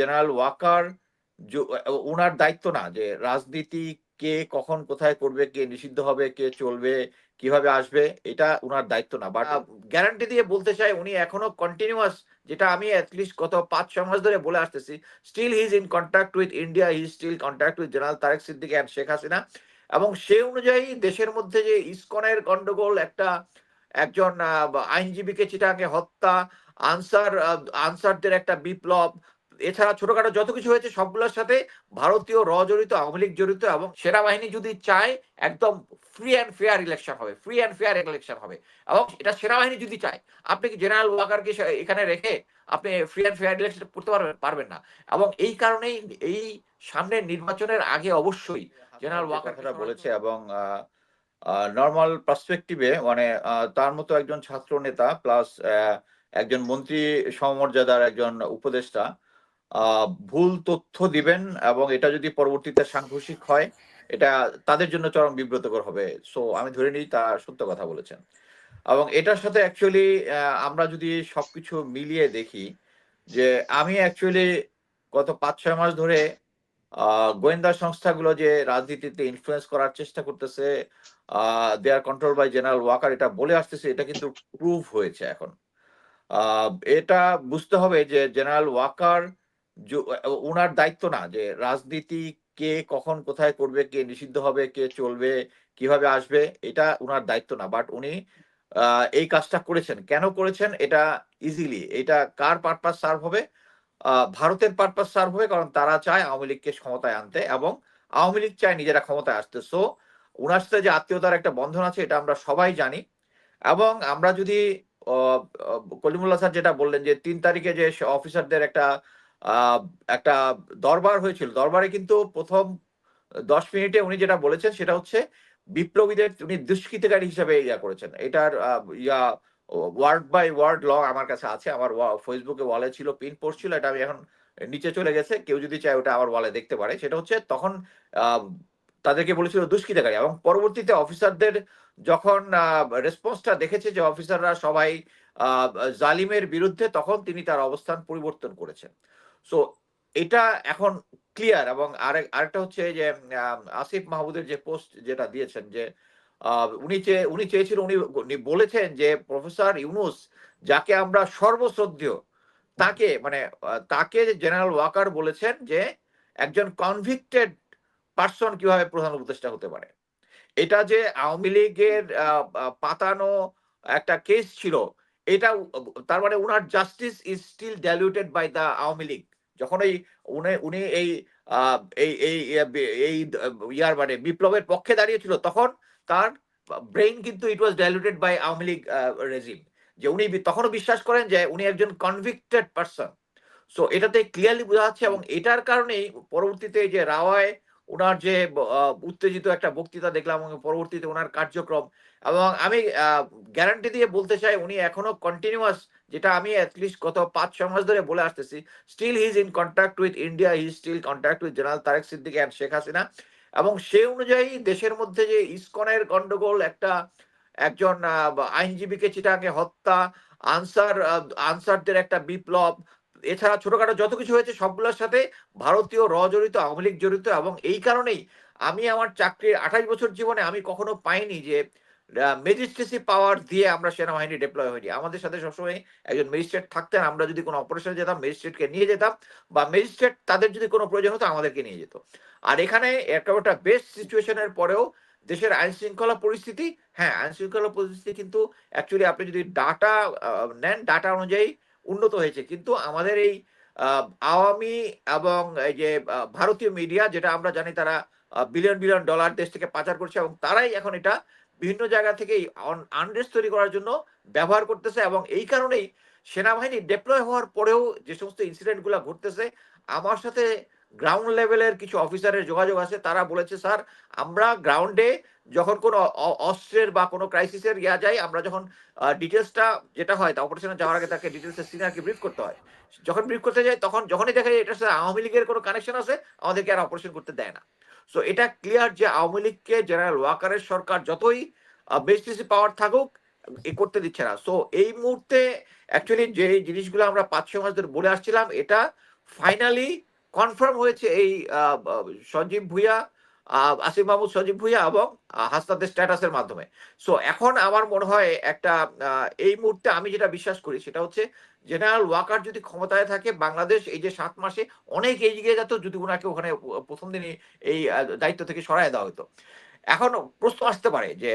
General Waker ওনার দায়িত্ব না যে রাজনীতি কে কখন কোথায় করবে, কে নিষিদ্ধ হবে, কে চলবে, কীভাবে আসবে, এটা উনার দায়িত্ব না। বাট গ্যারান্টি দিয়ে বলতে চাই, উনি এখনও কন্টিনিউয়াস যেটা আমি অ্যাটলিস্ট গত পাঁচ ছ মাস ধরে বলে আসতেছি still he is in contact with India he still contact with general Tariq Siddique and Sheikh Hasina এবং সে অনুযায়ী দেশের মধ্যে যে ইসকনের গন্ডগোল, একটা একজন আইনজীবীকে চিটাঙ্গে হত্যা, আনসার আনসারদের একটা বিপ্লব এছাড়া ছোটখাটো যত কিছু হয়েছে সবগুলোর সাথে ভারতীয় র জড়িত আওয়ামী লীগ জড়িত এবং সেনাবাহিনী যদি চায় একদম ফ্রি অ্যান্ড ফেয়ার ইলেকশন হবে ফ্রি অ্যান্ড ফেয়ার ইলেকশন হবে। এবং এটা সেনাবাহিনী যদি চায় আপনি কি জেনারেল ওয়াকারকে এখানে রেখে আপনি ফ্রি অ্যান্ড ফেয়ার ইলেকশন করতে পারবেন পারবেন না। এবং এই কারণেই এই সামনের নির্বাচনের আগে অবশ্যই জেনারেল ওয়াকার বলেছে এবং নর্মাল পার্সপেক্টিভে মানে তার মতো একজন ছাত্র নেতা প্লাস একজন মন্ত্রী সমমর্যাদার একজন উপদেষ্টা ভুল তথ্য দিবেন এবং এটা যদি পরবর্তীতে সাংঘর্ষিক হয়, এটা তাদের জন্য চরম বিব্রতকর হবে। সো আমি ধরে নিই তা সত্য কথা বলেছেন। এবং এটার সাথে অ্যাকচুয়ালি আমরা যদি সবকিছু মিলিয়ে দেখি যে আমি অ্যাকচুয়ালি গত পাঁচ ছয় মাস ধরে গোয়েন্দা সংস্থাগুলো যে রাজনীতিতে ইনফ্লুয়েন্স করার চেষ্টা করতেছে they are control by general Waker এটা বলে আসতেছে, এটা কিন্তু প্রুভ হয়েছে এখন। এটা বুঝতে হবে যে জেনারেল ওয়াকার ওনার দায়িত্ব না যে রাজনীতি কে কখন কোথায় করবে, কে নিষিদ্ধ হবে, কে চলবে, কীভাবে আসবে, এটা ওনার দায়িত্ব না। বাট উনি এই কাজটা করেছেন। কেন করেছেন? এটা ইজিলি এটা কার পারপাস সার্ভ হবে? ভারতের পারপাস সার্ভ হবে কারণ তারা চায় আওয়ামী লীগকে ক্ষমতায় আনতে এবং আওয়ামী লীগ চায় নিজেরা ক্ষমতায় আসতে। সো ওনার সাথে যে আত্মীয়তার একটা বন্ধন আছে, এটা আমরা সবাই জানি। এবং আমরা যদি কলিমুল্লাহ স্যার যেটা বললেন যে, তিন তারিখে যে অফিসারদের একটা একটা দরবার হয়েছিল। দরবারে কিন্তু প্রথম দশ মিনিটে উনি যেটা বলেছেন সেটা হচ্ছে বিপ্লবীদের উনি দুষ্কৃতকারী হিসাবে ইয়া করেছেন। এটার ইয়া ওয়ার্ড বাই ওয়ার্ড ল আমার কাছে আছে। আমার ফেসবুকে ওয়ালে ছিল পিন পোস্ট ছিল, এটা আমি এখন নিচে চলে গেছে। কেউ যদি চায় ওটা আমার ওয়ালে দেখতে পারে। সেটা হচ্ছে তখন তাদেরকে বলেছিল দুষ্কৃতকারী এবং পরবর্তীতে অফিসারদের যখন রেসপন্সটা দেখেছে যে অফিসাররা সবাই জালিমের বিরুদ্ধে, তখন তিনি তার অবস্থান পরিবর্তন করেছেন। সো এটা এখন ক্লিয়ার এবং আরেক, আরেকটা হচ্ছে যে আসিফ মাহমুদের যে পোস্ট যেটা দিয়েছেন যে উনি চেয়ে উনি চেয়েছিলেন উনি বলেছেন যে, প্রফেসর ইউনুস যাকে আমরা সর্বশ্রদ্ধেয় তাকে মানে তাকে জেনারেল ওয়াকার বলেছেন যে, একজন কনভিক্টেড পার্সন কীভাবে প্রধান উপদেষ্টা হতে পারে। এটা যে আওয়ামী লীগের পাতানো একটা কেস ছিল এটা তার মানে উনার justice is still diluted by the Awami League. যখন এই উনি উনি এই এই এই ইয়ার মানে বিপ্লবের পক্ষে দাঁড়িয়েছিল, তখন তার ব্রেইন কিন্তু it was diluted by Awami League regime যে উনি তখনও বিশ্বাস করেন যে উনি একজন কনভিক্টেড পার্সন সো এটাতে ক্লিয়ারলি বোঝা যাচ্ছে এবং এটার কারণেই পরবর্তীতে যে রাওয়ায় ওনার যে উত্তেজিত একটা বক্তৃতা দেখলাম এবং পরবর্তীতে ওনার কার্যক্রম এবং আমি গ্যারান্টি দিয়ে বলতে চাই, উনি এখনও কন্টিনিউয়াস যেটা আমি অ্যাটলিস্ট গত পাঁচ ছ মাস ধরে বলে আসতেছি still he is in contact with India he still contact with general Tariq Siddique and Sheikh Hasina এবং সে অনুযায়ী দেশের মধ্যে যে ইসকনের গন্ডগোল, একটা একজন আইনজীবীকে চিটাঙ্গে হত্যা, আনসার আনসারদের একটা বিপ্লব, এছাড়া ছোটখাটো যত কিছু হয়েছে সবগুলোর সাথে ভারতীয় র জড়িত আওয়ামী লীগ জড়িত এবং এই কারণেই আমি আমার চাকরির আঠাশ বছর জীবনে আমি কখনো পাইনি যে ম্যাজিস্ট্রেসি পাওয়ার দিয়ে আমরা সেনাবাহিনী ডিপ্লয় হইনি। আমাদের সাথে সবসময় একজন ম্যাজিস্ট্রেট থাকতেন, আমরা যদি কোনো অপারেশনে যেতাম ম্যাজিস্ট্রেটকে নিয়ে যেতাম বা ম্যাজিস্ট্রেট তাদের যদি কোনো প্রয়োজন হতো, আমাদেরকে নিয়ে যেত। আর এখানে একটা বেস্ট সিচুয়েশনের পরেও দেশের আইন শৃঙ্খলা পরিস্থিতি হ্যাঁ আইন শৃঙ্খলা পরিস্থিতি কিন্তু অ্যাকচুয়ালি আপনি যদি ডাটা নেন ডাটা অনুযায়ী উন্নত হয়েছে। কিন্তু আমাদের এই আওয়ামী এবং এই যে ভারতীয় মিডিয়া যেটা আমরা জানি তারা বিলিয়ন বিলিয়ন ডলার দেশ থেকে পাচার করছে এবং তারাই এখন এটা বিভিন্ন জায়গা থেকে আনরেস্ট তৈরি করার জন্য ব্যবহার করতেছে এবং এই কারণেই সেনাবাহিনী ডেপ্লয় হওয়ার পরেও যে সমস্ত ইনসিডেন্টগুলা ঘটতেছে, আমার সাথে গ্রাউন্ড লেভেলের কিছু অফিসারের যোগাযোগ আছে, তারা বলেছে, স্যার, আমরা গ্রাউন্ডে যখন কোনো অস্ত্রের বা কোনো ক্রাইসিসের ইয়া যায় আমরা যখন ডিটেলসটা যেটা হয়, তা অপারেশনে যাওয়ার আগে তাকে ডিটেলসের সিনিয়রকে ব্রিফ করতে হয়। যখন ব্রিফ করতে যায় তখন যখনই দেখা যায় এটার সাথে আওয়ামী লীগের কোনো কানেকশন আছে, আমাদেরকে আর অপারেশন করতে দেয় না। সো এটা ক্লিয়ার যে আওয়ামী লীগকে জেনারেল ওয়াকারের সরকার যতই বেসিসি পাওয়ার থাকুক, এ করতে দিচ্ছে না। সো এই মুহূর্তে অ্যাকচুয়ালি যে জিনিসগুলো আমরা পাঁচ ছ মাস ধরে বলে আসছিলাম, এটা ফাইনালি কনফার্ম হয়েছে এই সঞ্জীব ভুইয়া আসিফ মাহমুদ সজীব ভুইয়া এবং হাসনাদের স্ট্যাটাসের মাধ্যমে। সো এখন আমার মনে হয় একটা এই মুহূর্তে আমি যেটা বিশ্বাস করি সেটা হচ্ছে জেনারেল ওয়াকার যদি ক্ষমতায় থাকে, বাংলাদেশ এই যে সাত মাসে অনেক এগিয়ে যেত যদি ওনাকে ওখানে প্রথম দিনই এই দায়িত্ব থেকে সরায় দেওয়া হতো। এখন প্রশ্ন আসতে পারে যে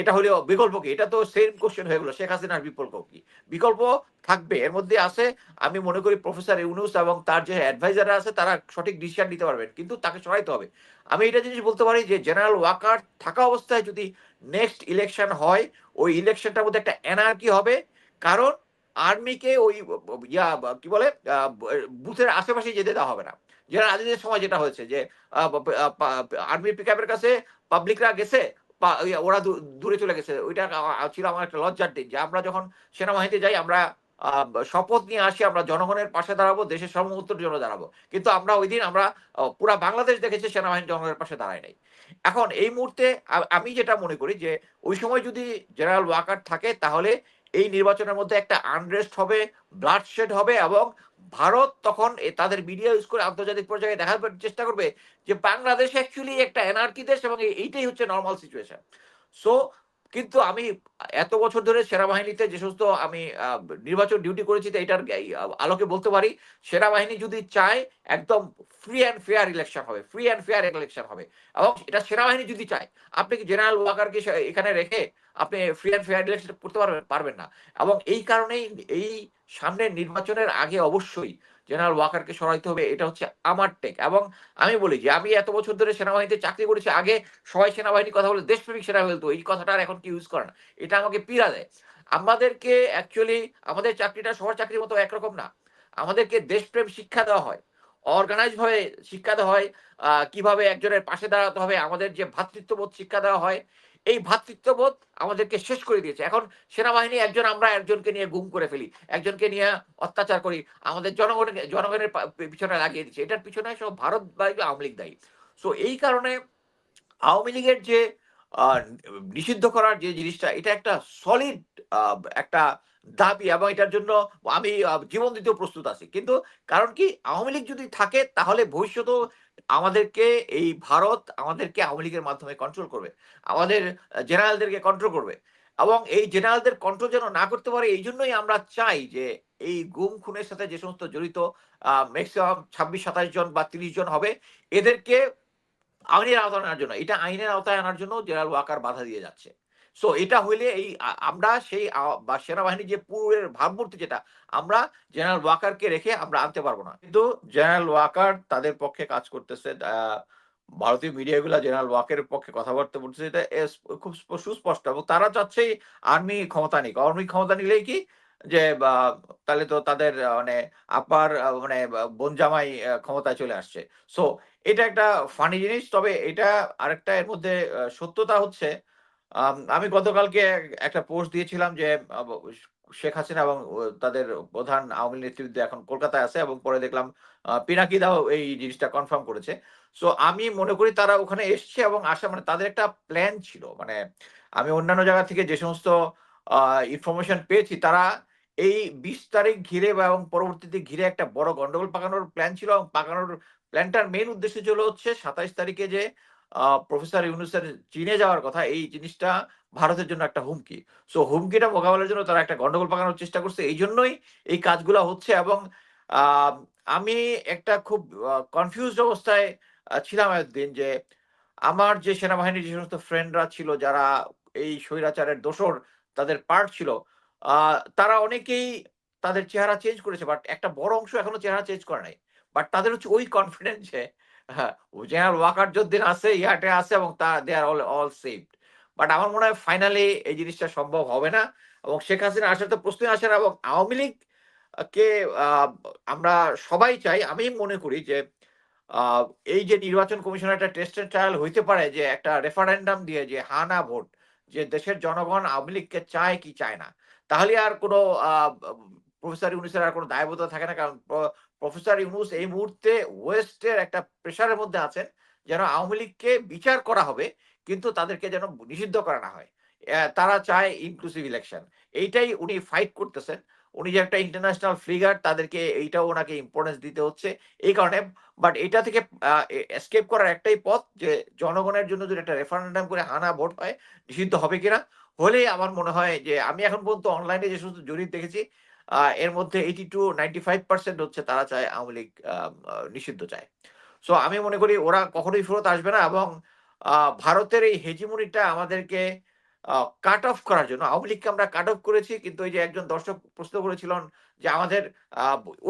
এটা হলেও বিকল্প কি? এটা তো সেম কোশ্চেন হয়ে গেলো, শেখ হাসিনার বিকল্প কি? বিকল্প থাকবে, এর মধ্যে আছে, আমি মনে করি প্রফেসর ইউনুস এবং তার যে অ্যাডভাইজাররা আছে, তারা সঠিক ডিসিশন নিতে পারবেন, কিন্তু তাকে সরাইতে হবে। আমি এটা জিনিস বলতে পারি যে জেনারেল ওয়াকার থাকা অবস্থায় যদি নেক্সট ইলেকশন হয়, ওই ইলেকশনটার মধ্যে একটা এনআরকি হবে, কারণ আর্মিকে ওই, ইয়া, কি বলে বুথের আশেপাশে যেতে দেওয়া হবে না। যেটা আজকের সময় যেটা হয়েছে যে আর্মি পিক কাছে পাবলিকরা গেছে ওরা দূরে চলে গেছে। ওইটা ছিল আমার একটা লজ্জার দিন যে আমরা যখন সেনাবাহিনীতে যাই, আমরা শপথ নিয়ে আসি, আমরা জনগণের পাশে দাঁড়াবো, দেশের সর্বোত্তর জন্য দাঁড়াবো। কিন্তু আমরা ওই দিন আমরা পুরা বাংলাদেশ দেখেছি সেনাবাহিনী জনগণের পাশে দাঁড়ায় নাই। এখন এই মুহূর্তে আমি যেটা মনে করি যে, ওই সময় যদি জেনারেল ওয়াকার থাকে, তাহলে এই নির্বাচনের মধ্যে একটা আনরেস্ট হবে ব্লাডশেড হবে এবং ভারত তখন তাদের মিডিয়া ইউজ করে আন্তর্জাতিক পর্যায়ে দেখার চেষ্টা করবে যে বাংলাদেশ অ্যাকচুয়ালি একটা এনআরকি দেশ এবং এইটাই হচ্ছে নর্মাল সিচুয়েশন সো কিন্তু আমি এত বছর ধরে সেনাবাহিনীতে যে সমস্ত আমি নির্বাচন ডিউটি করেছি, তো এটার আলোকে বলতে পারি, সেনাবাহিনী যদি চায়, একদম ফ্রি অ্যান্ড ফেয়ার ইলেকশন হবে ফ্রি অ্যান্ড ফেয়ার ইলেকশন হবে। এবং এটা সেনাবাহিনী যদি চায়, আপনি কি জেনারেল ওয়াকারকে এখানে রেখে আপনি ফ্রি অ্যান্ড ফেয়ার ইলেকশন করতে পারবেন পারবেন না। এবং এই কারণেই এই সামনের নির্বাচনের আগে অবশ্যই জেনারেল ওয়াকারকে সরাইতে হবে, এটা হচ্ছে আমার টেক এবং আমি বলি যে, আমি এত বছর ধরে সেনাবাহিনীতে চাকরি করেছি, আগে সবাই সেনাবাহিনী কথা বলে, দেশপ্রেমিক সেনা বলতো, এই কথাটা আর এখন কি ইউজ করে না। এটা আমাকে পীড়া দেয়। আমাদেরকে অ্যাকচুয়ালি আমাদের চাকরিটা সবার চাকরির মতো একরকম না। আমাদেরকে দেশপ্রেম শিক্ষা দেওয়া হয়। অর্গানাইজ ভাবে শিক্ষা দেওয়া হয়। কীভাবে একজনের পাশে দাঁড়াতে হবে, আমাদের যে ভ্রাতৃত্ববোধ শিক্ষা দেওয়া হয় এই ভ্রাতৃত্ববোধ আমাদেরকে শেষ করে দিয়েছে। এখন সেনাবাহিনী একজন, আমরা একজনকে নিয়ে গুম করে ফেলি, একজনকে নিয়ে অত্যাচার করি, আমাদের জনগণকে জনগণের পিছনে লাগিয়ে দিচ্ছে। এটার পিছনে সব ভারত আওয়ামী লীগ দায়ী। সো এই কারণে আওয়ামী লীগের যে নিষিদ্ধ করার যে জিনিসটা, এটা একটা সলিড একটা দাবি এবং এটার জন্য আমি জীবন দিতেও প্রস্তুত আছি। কিন্তু কারণ কি, আওয়ামী লীগ যদি থাকে, তাহলে ভবিষ্যতেও আমাদেরকে এই ভারত আমাদেরকে আওয়ামী লীগের মাধ্যমে কন্ট্রোল করবে। আমাদের জেনারেলদেরকে কন্ট্রোল করবে। এবং এই জেনারেলদের কন্ট্রোল যেন না করতে পারে, এই জন্যই আমরা চাই যে এই গুম, খুনের সাথে যে সমস্ত জড়িত ম্যাক্সিমাম ছাব্বিশ, সাতাশ জন বা তিরিশ জন হবে, এদেরকে আইনের আওতায় আনার জন্য, এটা আইনের আওতায় আনার জন্য জেনারেল ওয়াকার বাধা দিয়ে যাচ্ছে। সো এটা হইলে এই আমরা সেই সেনাবাহিনীর যে পূর্বের ভাবমূর্তি যেটা আমরা জেনারেল ওয়াকারকে রেখে আমরা আনতে পারব না। কিন্তু জেনারেল ওয়াকার তাদের পক্ষে কাজ করতেছে ভারতীয় মিডিয়াগুলো জেনারেল ওয়াকারের পক্ষে কথাবার্তা বলতেছে এটা খুব সুস্পষ্ট। এবং তারা চাচ্ছে আর্মি ক্ষমতা নিক। আর্মি ক্ষমতা নিলেই কি যে তাহলে তো তাদের মানে আপার মানে আহ, বোন জামাই ক্ষমতায় চলে আসছে। সো এটা একটা ফানি জিনিস। তবে এটা আরেকটা এর মধ্যে সত্যতা হচ্ছে আম, গতকালকে একটা পোস্ট দিয়েছিলাম যে শেখ হাসিনা এবং তাদের প্রধান আওয়ামী নেতৃত্ব এখন কলকাতায় আছে এবং পরে দেখলাম পিনাকি দাও এই জিনিসটা কনফার্ম করেছে। সো আমি মনে করি তারা ওখানে এসছে এবং আসা মানে তাদের একটা প্ল্যান ছিল। মানে আমি অন্যান্য জায়গা থেকে যে সমস্ত ইনফরমেশন পেয়েছি তারা এই বিশ তারিখ ঘিরে বা এবং পরবর্তীতে ঘিরে একটা বড় গন্ডগোল পাকানোর প্ল্যান ছিল এবং পাকানোর প্ল্যানটার মেন উদ্দেশ্য ছিল হচ্ছে সাতাইশ তারিখে যে প্রফেসর ইউনুসের চীনে যাওয়ার কথা, এই জিনিসটা ভারতের জন্য একটা হুমকি। সো হুমকিটা মোকাবেলার জন্য তারা একটা গন্ডগোল পাকানোর চেষ্টা করছে। এই জন্যই এই কাজগুলো হচ্ছে এবং আমি একটা খুব কনফিউজ অবস্থায় ছিলাম একদিন যে আমার যে সেনাবাহিনীর যে সমস্ত ফ্রেন্ডরা ছিল, যারা এই স্বৈরাচারের দোষর তাদের পার্ট ছিল তারা অনেকেই তাদের চেহারা চেঞ্জ করেছে বাট একটা বড় অংশ এখনও চেহারা চেঞ্জ করে নাই। বাট তাদের হচ্ছে ওই কনফিডেন্স হ্যাঁ জেনারেল ওয়াকার যদ্দিন আছে ইয়াটে আছে এবং তা they are all all saved but আমার মনে হয় ফাইনালি এই জিনিসটা সম্ভব হবে না এবং শেখ হাসিনা আসার তো প্রশ্নই আসে না এবং আওয়ামী লীগ কে আমরা সবাই চাই, আমি মনে করি যে এই যে নির্বাচন কমিশনের একটা টেস্ট ট্রায়াল হইতে পারে যে একটা রেফারেন্ডাম দিয়ে যে হা না ভোট, যে দেশের জনগণ আওয়ামী লীগকে চায় কি চায় না, তাহলে আর কোনো প্রফেসর ইউনুসের আর কোনো দায়বদ্ধতা থাকে না কারণ প্রফেসর ইউনুস এই মুহূর্তে ওয়েস্টের একটা প্রেশারের মধ্যে আছেন যেন আওয়ামী লীগকে বিচার করা হবে কিন্তু তাদেরকে যেন নিষিদ্ধ করা না হয় তারা চায় ইনক্লুসিভ ইলেকশন এইটাই উনি ফাইট করতেছেন উনি যে একটা ইন্টারন্যাশনাল ফিগার তাদেরকে এইটাও ওনাকে ইম্পর্টেন্স দিতে হচ্ছে। এই কারণে বাট এটা থেকে এসকেপ করার একটাই পথ যে জনগণের জন্য যদি একটা রেফারেন্ডাম করে হানা ভোট হয়, নিষিদ্ধ হবে কিনা? হলেই আমার মনে হয় যে আমি এখন পর্যন্ত অনলাইনে যে সমস্ত জরিপ দেখেছি এর মধ্যে 80-95% হচ্ছে তারা চায় আওয়ামী লীগ নিষিদ্ধ চায়। সো আমি মনে করি ওরা কখনোই ফেরত আসবে না এবং ভারতের এই হেজিমনিটা আমাদেরকে কাট অফ করার জন্য, আওয়ামী লীগকে আমরা কাট অফ করেছি, কিন্তু ওই যে একজন দর্শক প্রশ্ন করেছিলেন যে আমাদের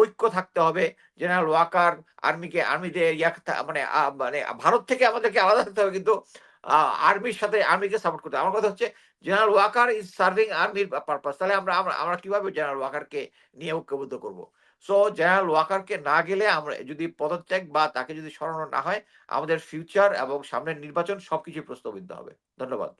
ঐক্য থাকতে হবে। জেনারেল ওয়াকার আর্মিকে আর্মিতে মানে মানে ভারত থেকে আমাদেরকে আলাদা থাকতে হবে, কিন্তু আর্মির সাথে আর্মিকে সাপোর্ট করতে আমার কথা হচ্ছে জেনারেল ওয়াকার ইজ সার্ভিং আর্মির পারপাস তাহলে আমরা আমরা কীভাবে জেনারেল ওয়াকারকে নিয়ে ঐক্যবদ্ধ করব? সো জেনারেল ওয়াকারকে না গেলে আমরা যদি পদত্যাগ বা তাকে যদি সরানো না হয়, আমাদের ফিউচার এবং সামনের নির্বাচন সবকিছু প্রশ্নবিদ্ধ হবে। ধন্যবাদ।